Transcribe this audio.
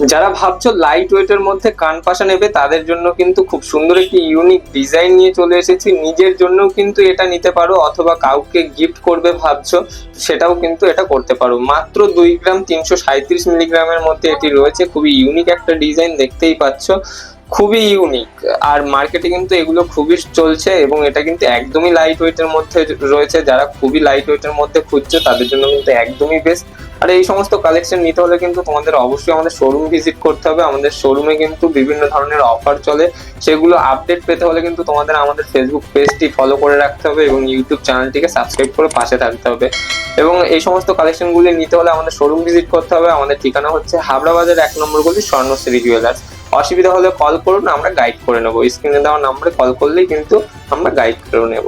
যারা ভাবছ লাইট ওয়েটের মধ্যে কান পাশা নেবে, তাদের জন্য কিন্তু খুব সুন্দর একটি ইউনিক ডিজাইন নিয়ে চলে এসেছি। নিজের জন্য কিন্তু এটা নিতে পারো, অথবা কাউকে গিফট করবে ভাবছ, সেটাও কিন্তু এটা করতে পারো। মাত্র দুই গ্রাম তিনশো সাঁত্রিশ মিলিগ্রামের মধ্যে এটি রয়েছে। খুবই ইউনিক একটা ডিজাইন দেখতেই পাচ্ছ। খুবই ইউনিক আর মার্কেটে কিন্তু এগুলো খুবই চলছে এবং এটা কিন্তু একদমই লাইট ওয়েটের মধ্যে রয়েছে। যারা খুবই লাইট ওয়েটের মধ্যে খুঁজছে, তাদের জন্য কিন্তু একদমই বেস্ট আর এই সমস্ত কালেকশন নিতে হলে কিন্তু তোমাদের অবশ্যই আমাদের শোরুম ভিজিট করতে হবে। আমাদের শোরুমে কিন্তু বিভিন্ন ধরনের অফার চলে। সেগুলো আপডেট পেতে হলে কিন্তু তোমাদের আমাদের ফেসবুক পেজটি ফলো করে রাখতে হবে এবং ইউটিউব চ্যানেলটিকে সাবস্ক্রাইব করে পাশে থাকতে হবে। এবং এই সমস্ত কালেকশনগুলি নিতে হলে আমাদের শোরুম ভিজিট করতে হবে। আমাদের ঠিকানা হচ্ছে হাবড়া বাজার এক নম্বর গলি স্বর্ণশ্রী জুয়েলার্স অসুবিধা হলে কল করুন, আমরা গাইড করে নেব। স্ক্রিনে দেওয়া নাম্বারে কল করলেই কিন্তু আমরা গাইড করে নেব।